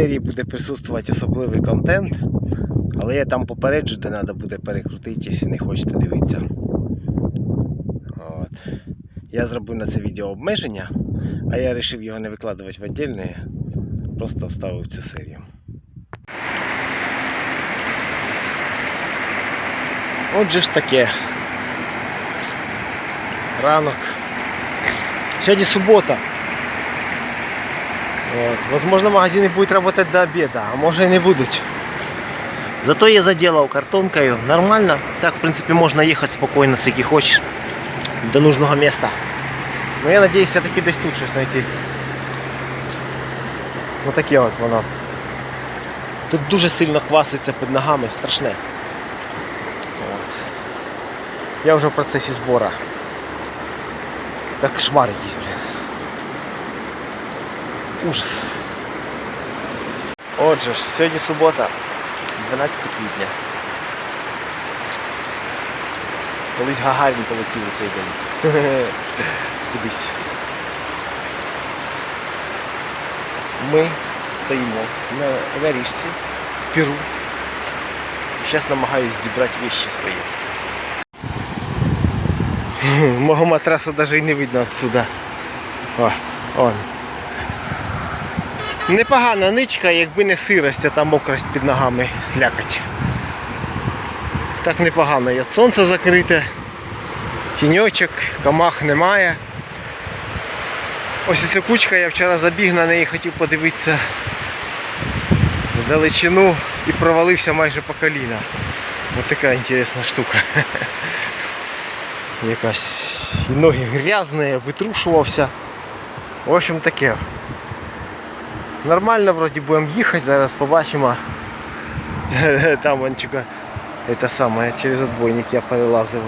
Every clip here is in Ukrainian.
серії буде присутствувати особливий контент, але я там попереджу, де треба буде перекрутити, якщо не хочете дивитися. От. Я зробив на це відео обмеження, а я вирішив його не викладувати в віддільне, просто вставив цю серію. Отже ж таке. Ранок. Сьогодні субота. Вот. Возможно, магазины будут работать до обеда, а может и не будут. Зато я заделал картонкою. Нормально. Так, в принципе, можно ехать спокойно, скільки хочешь, до нужного места. Но я надеюсь, все-таки десь тут щось знайти. Ну таке от воно. Тут дуже сильно кваситься під ногами, страшне. От. Я вже в процесі збору. Так кошмар якийсь, блін. Ужас. Отже ж, сьогодні субота, 12 квітня. Колись Гагарін полетів у цей день. Кудись. Ми стоїмо на, на річці в Перу. Зараз намагаюсь зібрати вещи свої. Мого матраса навіть і не видно отсюда. О, он. Непогана ничка, якби не сирость, а та мокрость під ногами слякать. Так непогано. Є сонце закрите, тіньочок, камах немає. Ось ця кучка, я вчора забіг на неї, хотів подивитися вдалечину і провалився майже по коліна. Ось така інтересна штука. Якась і ноги грязні, витрушувався. В общем таке. Нормально вроді будемо їхати, зараз побачимо. Там вон чека. Это самое, через отбойник я перелазив.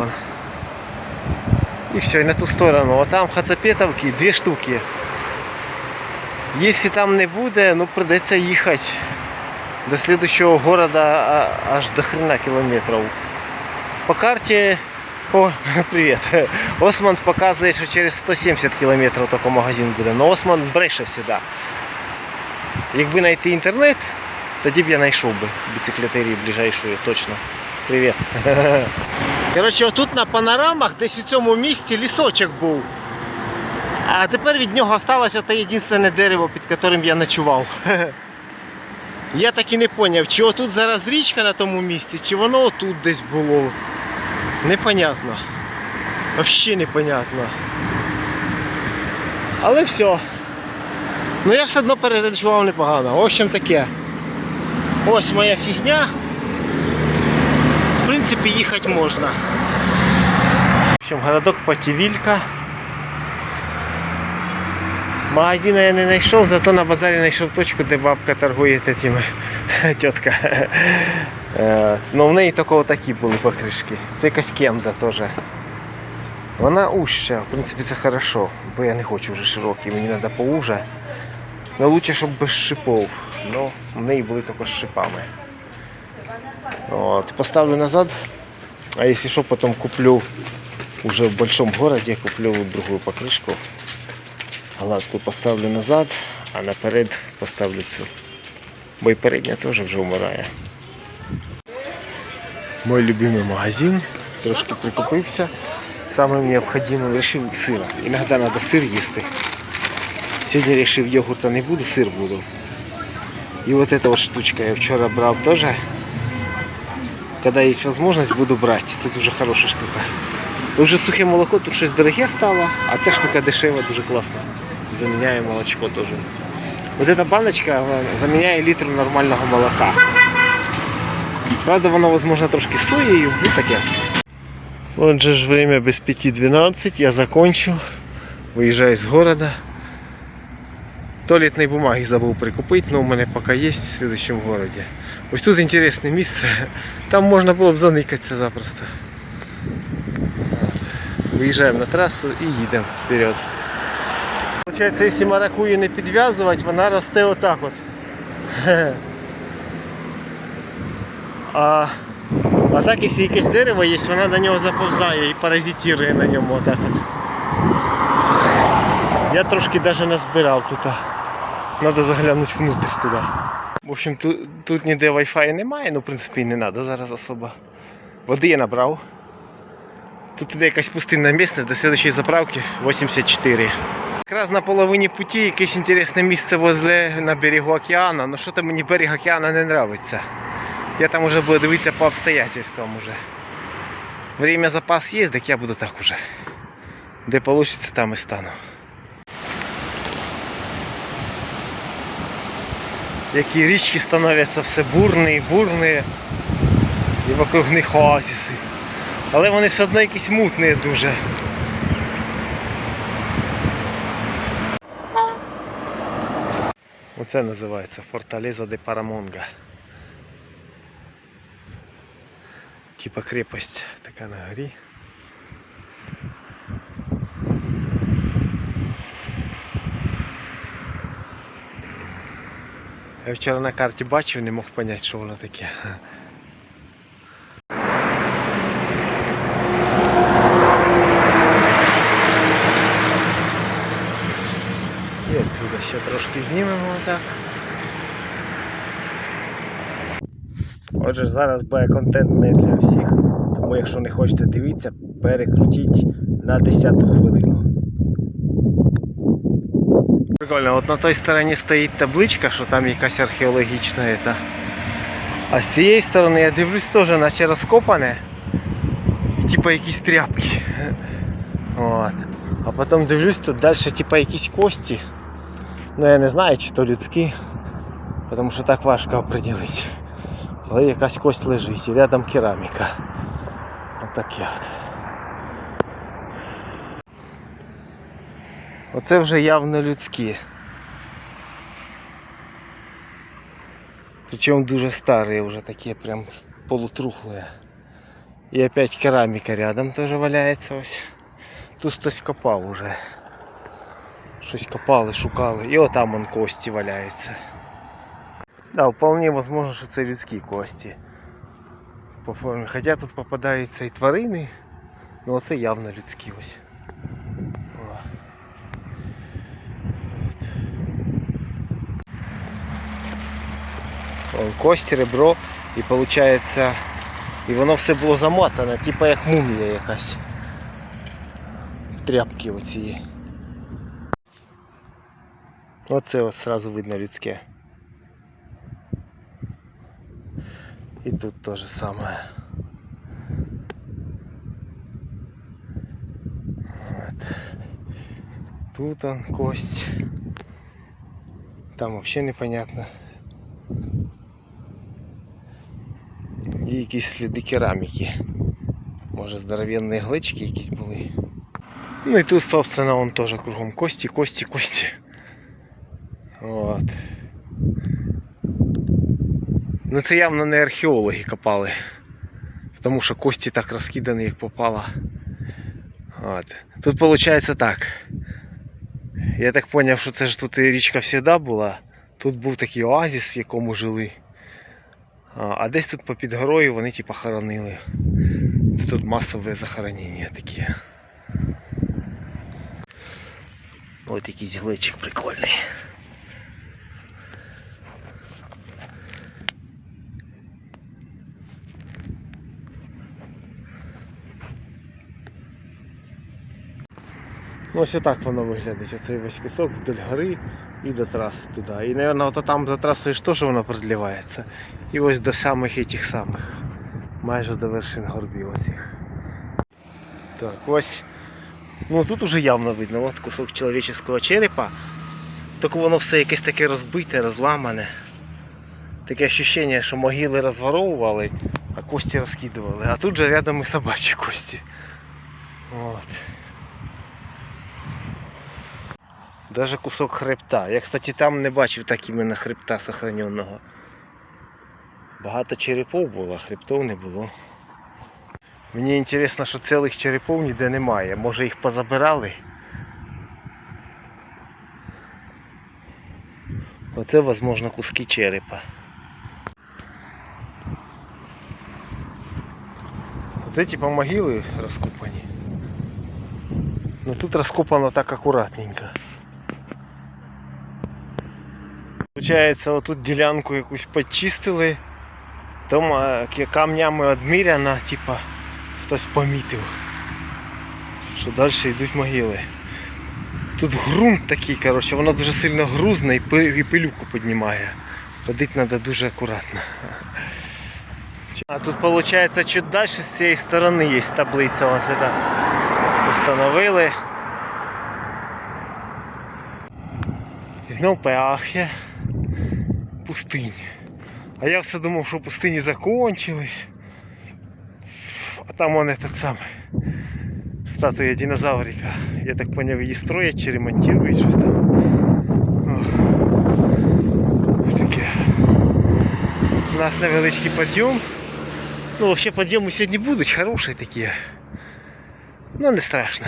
І все, і на ту сторону. А там хацапетовки, дві штуки. Якщо там не буде, ну придеться їхати до следующего города аж до хрена кілометрів. По карті. О, привіт. Осман показує, що через 170 кілометрів тільки магазин буде. Но Осман бреше завжди. Якби знайти інтернет, тоді б я знайшов би біциклетерію ближайшую, точно. Привіт. Коротше, отут на панорамах десь у цьому місці лісочок був. А тепер від нього залишилося те єдине дерево, під яким я ночував. Я так і не зрозумів, чи отут зараз річка на тому місці, чи воно отут десь було. Непонятно. Взагалі непонятно. Але все. Ну я все одно переночував непогано. В общем таке. Ось моя фігня. В принципі, їхати можна. В общем, городок Потівілька. Магазина я не знайшов, зато на базарі знайшов точку, де бабка торгує тими тітка. Е, Ну в неї такого такі були покришки. Це якась кемда теж. Вона уща, в принципі це хорошо, бо я не хочу вже широкі, мені треба поуже. Ну лучше, щоб без шипов. Ну, в неї були тільки з шипами. От, поставлю назад. А якщо що, потім куплю уже в большом городе, куплю другую покришку. Гладку поставлю назад, а наперед поставлю цю. Бо і передня теж вже вмирає. Мой любимый магазин. Трошки прикупився. Самым необходимым решив сира. Иногда надо сыр їсти. Сьогодні вирішив йогурта не буду, сир буду. І вот эта штучка я вчора брав теж. Коли є можливість, буду брати. Це дуже хороша штука. Уже сухе молоко, тут щось дороге стало, а ця штука дешева, дуже класна. Заміняє молочко теж. Вот эта баночка заміняє літр нормального молока. Правда, воно, возможно, трошки з соєю, ну таке. Отже ж время без 5.12, я закончил. Виїжджаю з города. Туалетной бумаги забув прикупити, но у мене поки є в следующем городе. Ось тут інтересне місце. Там можна було б заникатися запросто. Виїжджаємо на трасу і їдемо вперед. Получається, якщо маракую не підв'язувати, вона росте отак от. А, а так, якщо якесь дерево є, вона до нього заповзає і паразитує на ньому отак от. Я трошки навіть назбирав тут. Треба заглянути внутрь туди. В общем, тут, тут ніде Wi-Fi немає, ну в принципі і не треба зараз особо. Води я набрав. Тут іде якась пустинна місцевість до слідчої заправки 84. Якраз на половині путі якесь інтересне місце возле на берегу океану, але що то мені берег океану не подобається. Я там уже буду дивитися по обстоятельствам уже. Время запас є, так я буду так уже. Де вийде, там і стану. Які річки становляться все бурні, бурні. І вокруг них оазиси. Але вони все одно якісь мутні дуже. Оце називається Форталеза де Парамонга. Типа крепость така на горі. Я вчора на карті бачив, не мог зрозуміти, що воно таке. І отсюда ще трошки знімемо отак. Отже, зараз буде контент не для всіх, тому якщо не хочете дивитися, перекрутіть на 10 хвилину. Прикольно, от на той стороні стоїть табличка, що там якась археологічна. Ета. А з цієї сторони я дивлюсь теж, наче розкопане. І типа якісь тряпки. От. А потім дивлюсь, тут далі типа якісь кості. Ну я не знаю, чи то людські, тому що так важко оприділити. Але якась кость лежить і рядом кераміка. Отаке от. Оце вже явно людські. Причому дуже старі вже такі прям полутрухлі. І опять кераміка рядом теж валяється ось. Тут хтось копав уже. Щось копали, шукали. І отам он кості валяються. Да, вполне возможно, що це людські кості. По формі. Хоча тут попадаються і тварини, але це явно людські ось. кость, ребро і виходить, і воно все було замотане, типу як мумія якась. В тряпки оці. Оце ось сразу видно людське. І тут то же саме. От. Тут он кость. Там вообще непонятно. І якісь сліди кераміки. Може здоровенні глички якісь були. Ну і тут, собственно, он теж кругом кості, кості, кості. От. Ну це явно не археологи копали. Тому що кості так розкидані, як попало. От. Тут виходить так. Я так зрозумів, що це ж тут і річка завжди була. Тут був такий оазис, в якому жили. А, десь тут попід горою вони типа хоронили. Це тут масове захоронення таке. Ось якийсь глечик прикольний. Ну ось так воно виглядить. Оцей весь кусок вдоль гори і до траси туди. І, мабуть, от там за трасою ж теж воно продливається. І ось до самих этих самих. Майже до вершин горбів оцих. Так, ось. Ну тут уже явно видно, от кусок чоловічого черепа. Тільки воно все якесь таке розбите, розламане. Таке ощущення, що могили розворовували, а кості розкидували. А тут же рядом і собачі кості. От. Даже кусок хребта. Я, кстати, там не бачив так іменно хребта сохраненого. Багато черепов було, а хребтов не було. Мені інтересно, що цілих черепов ніде немає. Може їх позабирали? Оце, возможно, куски черепа. Це типа могили розкопані. Ну тут розкопано так акуратненько. Получається, отут ділянку якусь почистили. Там камнями одміряно, типа хтось помітив. Що далі йдуть могили. Тут ґрунт такий, коротше, воно дуже сильно грузне і пилюку піднімає. Ходити треба дуже акуратно. А тут виходить чуть далі з цієї сторони є таблиця. Ось це встановили. І знов пахне пустині. А я все думав, що пустині закончились. А там он этот самий. Статуя динозаврика. Я так поняв, її строять чи ремонтують щось там. О. Ось таке. У нас невеличкий підйом. Ну, взагалі підйоми сьогодні будуть хороші такі. Ну, не страшно.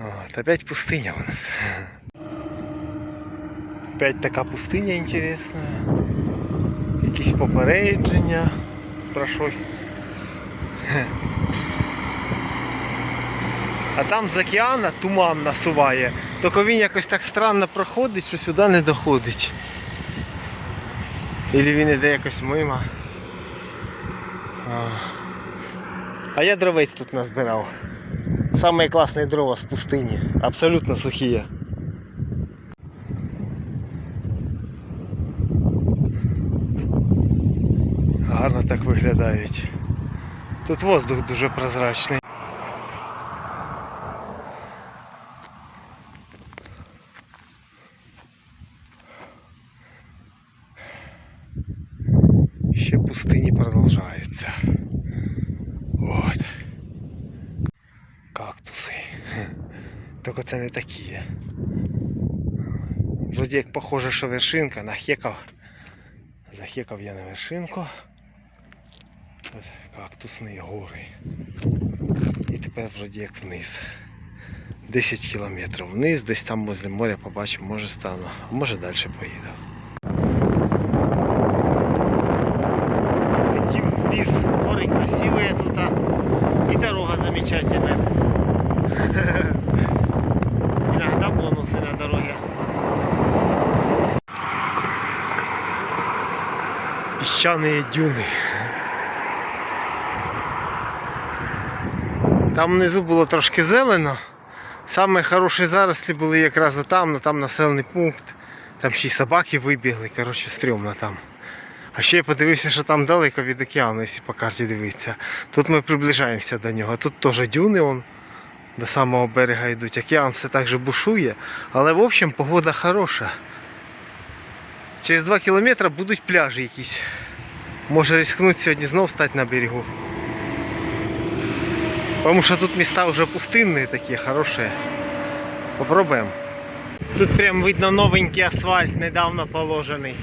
От, опять пустиня у нас. Опять така пустиня інтересна. Якісь попередження про щось. А там з океана туман насуває. Тільки він якось так странно проходить, що сюди не доходить. Ілі він іде якось мимо. А, я дровець тут назбирав. Самые классные дрова з пустині. Абсолютно сухі. Гарно так виглядають. Тут воздух дуже прозрачний. Ще пустині продовжаються. От. Кактуси. Тільки це не такі. Вроді як похоже, що вершинка нахекав. Захекав я на вершинку От кактусні гори. І тепер вроді як вниз. 10 кілометрів вниз, десь там возле моря побачимо, може стану, а може далі поїду. Летим вниз, горы красивые тут, а и дорога замечательная. Иногда бонусы на дороге. Песчаные дюни. Там внизу було трошки зелено. Саме хороші зарослі були якраз отам, ну там населений пункт. Там ще й собаки вибігли, коротше, стрьомно там. А ще я подивився, що там далеко від океану, якщо по карті дивитися. Тут ми приближаємося до нього. Тут теж дюни он, до самого берега йдуть. Океан все так же бушує. Але в общем погода хороша. Через 2 кілометри будуть пляжі якісь. Може рискнути сьогодні знов стати на берегу. Тому що тут міста вже пустинні такі, хороші. Попробуємо. Тут прям видно новенький асфальт, недавно положений.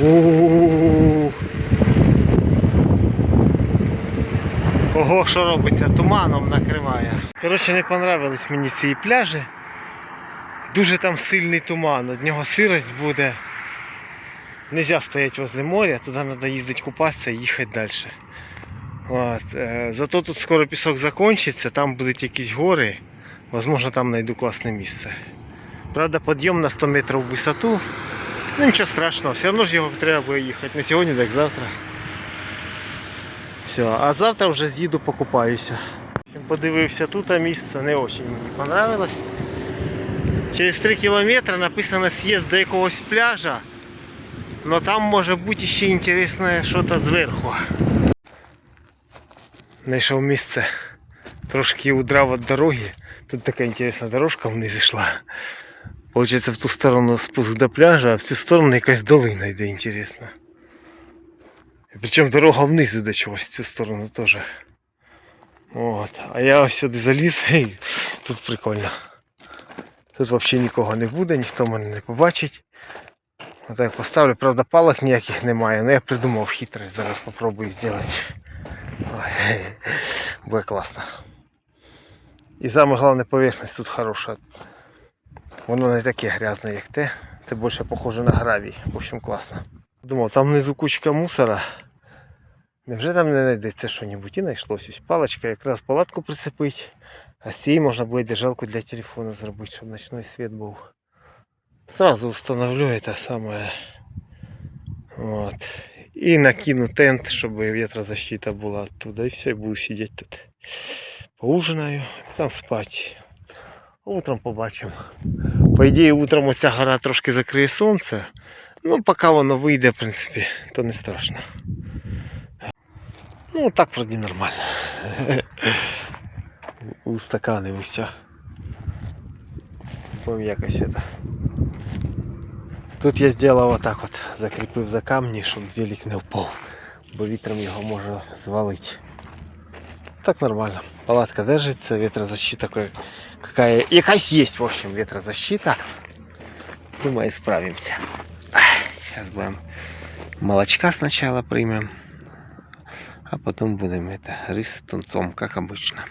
У-у-у. Ого, що робиться, туманом накриває. Коротше, не понравились мені ці пляжі. Дуже там сильний туман, від нього сирость буде. Нельзя стоять возле моря, туди треба їздити купатися і їхати далі. От. е, Зато тут скоро пісок закінчиться, там будуть якісь гори. Возможно, там знайду класне місце. Правда, підйом на 100 метрів в висоту. Ну нічого страшного, все одно ж його треба буде їхати. Не сьогодні, так завтра. Все, а завтра вже з'їду покупаюся. Подивився тут а місце, не дуже мені понравилось. Через 3 кілометри написано з'їзд до якогось пляжа. Но там може бути ще інтересне щось зверху. Знайшов місце. Трошки удрав від дороги. Тут така інтересна дорожка вниз йшла. Получается в ту сторону спуск до пляжа, а в цю сторону якась долина йде інтересно. Причому дорога вниз іде чогось в цю сторону теж. От. А я ось сюди заліз і тут прикольно. Тут взагалі нікого не буде, ніхто мене не побачить. Отак поставлю, правда палок ніяких немає, але я придумав хитрость, зараз спробую зробити. Буде класно. І саме головне поверхність тут хороша. Воно не таке грязне, як те. Це більше похоже на гравій. В общем, класно. Думав, там внизу кучка мусора. Невже там не знайдеться що-небудь? І знайшлось. Ось паличка, якраз палатку прицепить. А з цієї можна буде держалку для телефону зробити, щоб ночний світ був. Сразу установлю это самое. Вот. И накину тент, чтобы ветрозащита была оттуда. И все, буду сидеть тут. Поужинаю, потом спать. Утром побачимо. По ідеї, утром оця гора трошки закриє сонце. Ну, поки воно вийде, в принципі, то не страшно. Ну, так вроді нормально. Устаканив і все. Потім якось это. Тут я зробив отак от, закріпив за камні, щоб велик не впав, бо вітром його може звалити. Так нормально. Палатка держится, ветрозащита какая, якась есть, в общем, ветрозащита. Думаю, справимся. Сейчас будем молочка сначала примем, а потом будем это рис с тунцом, как обычно.